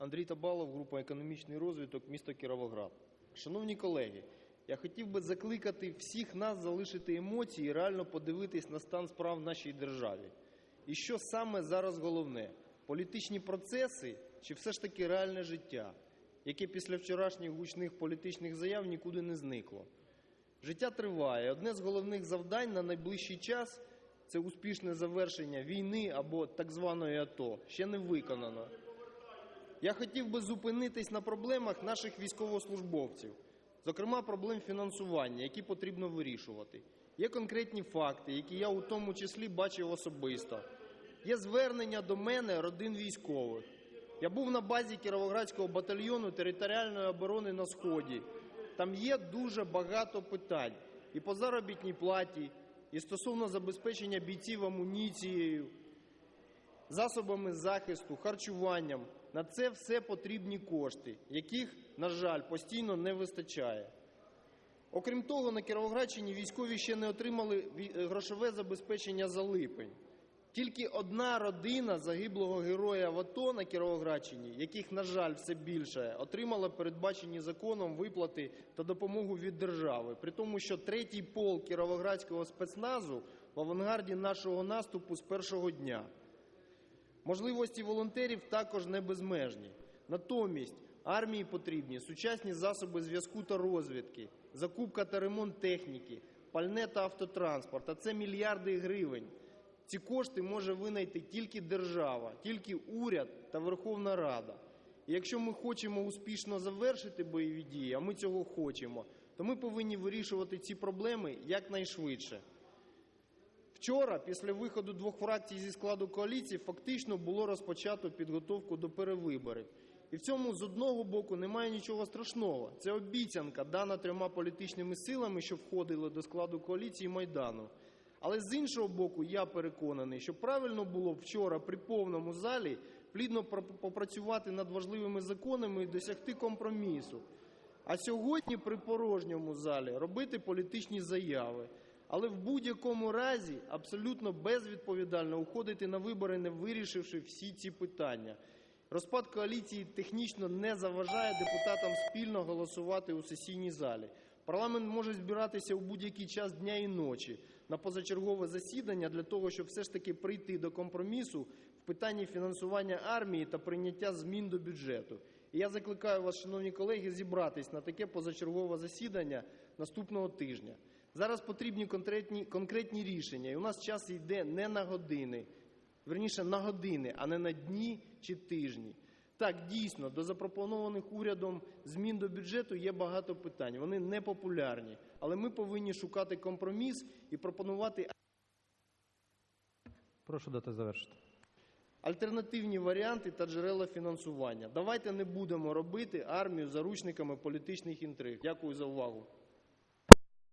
Андрій Табалов, група економічний розвиток, місто Кіровоград. Шановні колеги, я хотів би закликати всіх нас залишити емоції і реально подивитись на стан справ в нашій державі. І що саме зараз головне: політичні процеси чи все ж таки реальне життя, яке після вчорашніх гучних політичних заяв нікуди не зникло. Життя триває. Одне з головних завдань на найближчий час це успішне завершення війни або так званої АТО. Ще не виконано. Я хотів би зупинитись на проблемах наших військовослужбовців, зокрема проблем фінансування, які потрібно вирішувати. Є конкретні факти, які я у тому числі бачив особисто. Є звернення до мене родин військових. Я був на базі Кіровоградського батальйону територіальної оборони на Сході. Там є дуже багато питань і по заробітній платі, і стосовно забезпечення бійців амуніцією, засобами захисту, харчуванням. На це все потрібні кошти, яких, на жаль, постійно не вистачає. Окрім того, на Кіровоградщині військові ще не отримали грошове забезпечення за липень. Тільки одна родина загиблого героя в АТО на Кіровоградщині, яких, на жаль, все більше, отримала передбачені законом виплати та допомогу від держави. При тому, що третій полк Кіровоградського спецназу в авангарді нашого наступу з першого дня. Можливості волонтерів також не безмежні. Натомість армії потрібні сучасні засоби зв'язку та розвідки, закупка та ремонт техніки, пальне та автотранспорт. А це мільярди гривень. Ці кошти може винайти тільки держава, тільки уряд та Верховна Рада. І якщо ми хочемо успішно завершити бойові дії, а ми цього хочемо, то ми повинні вирішувати ці проблеми якнайшвидше. Вчора, після виходу двох фракцій зі складу коаліції, фактично було розпочато підготовку до перевиборів. І в цьому з одного боку немає нічого страшного. Це обіцянка, дана трьома політичними силами, що входили до складу коаліції Майдану. Але з іншого боку, я переконаний, що правильно було б вчора при повному залі плідно пр- попрацювати над важливими законами і досягти компромісу. А сьогодні при порожньому залі робити політичні заяви. Але в будь-якому разі абсолютно безвідповідально уходити на вибори, не вирішивши всі ці питання. Розпад коаліції технічно не заважає депутатам спільно голосувати у сесійній залі. Парламент може збиратися у будь-який час дня і ночі на позачергове засідання для того, щоб все ж таки прийти до компромісу в питанні фінансування армії та прийняття змін до бюджету. І я закликаю вас, шановні колеги, зібратись на таке позачергове засідання наступного тижня. Зараз потрібні конкретні, конкретні рішення, і у нас час йде не на години, верніше на години, а не на дні чи тижні. Так, дійсно, до запропонованих урядом змін до бюджету є багато питань. Вони непопулярні, але ми повинні шукати компроміс і пропонувати Прошу дати завершити. альтернативні варіанти та джерела фінансування. Давайте не будемо робити армію заручниками політичних інтриг. Дякую за увагу.